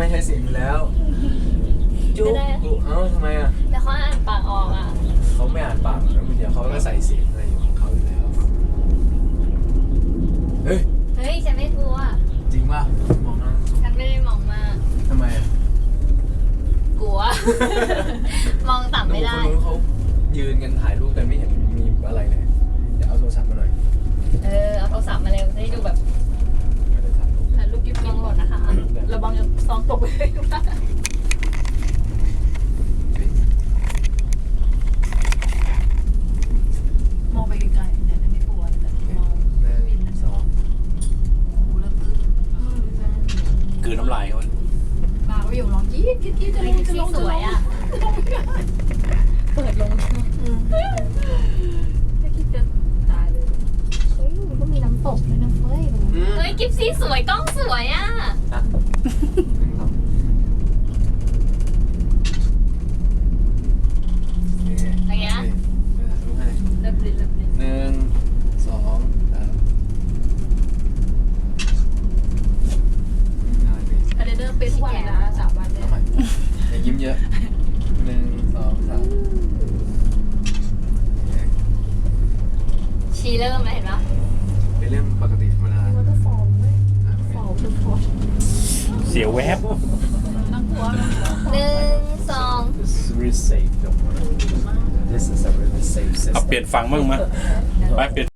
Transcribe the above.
ไม่ใช่เสียงอยู่แล้ว จุ๊กจุ๊กเอ้าทำไมอะแต่เขาอ่านปากออกอะเขาไม่อ่านปากแล้วเดี๋ยวเขาก็ใส่เสียงอะไรของเขาอยู่แล้วเฮ้ยเฮ้ยฉันไม่กลัวจริงป่ะมองหน้าฉันไม่ได้มองมากทำไมอะกลัว มองต่ำไม่ได้คนนู้นเขายืนกันถ่ายรูปกันไม่เห็น ซองตกไปเลยนะมองไปไกลๆเนี่ยไม่กลัวแต่มองหนึ่งสองหูเริ่มอื้อคือน้ำลายเขาปากก็อยู่ร้องจี๊ดจี๊ดจี๊ดจะลงจะลงสวยอะเปิดลงถ้าคิดจะตายเลยเฮ้ยมันก็มีน้ำตกด้วยนะเฟ้ยอืมเฮ้ยกิฟซี่สวยกล้องสวยอะ อะหนึ่งสองโอเค อะไรเงี้ย โอเคเดี๋ยวถ่ายรูปให้ เลิฟลินเลิฟลิน หนึ่งสองสามถ่ายไป คาเลนเดอร์เป็นทุก วันเลยนะสามวันเนี่ยทำไมอย่ายิ้มเยอะหนึ่งสองสามชีเริ่มแล้วเห็นปะเป็นเรื่องปกติธรรมดามันก็ฟอร์มเว้ยอะฟอร์มคือฟอร์มเสียแวบ น่ากลัวน่ากลัวหนึ่งสอง This is really safe don't worry This is a really safe เอา system เปลี่ยนฟังบ้างมั้ยไปเปลี่ยน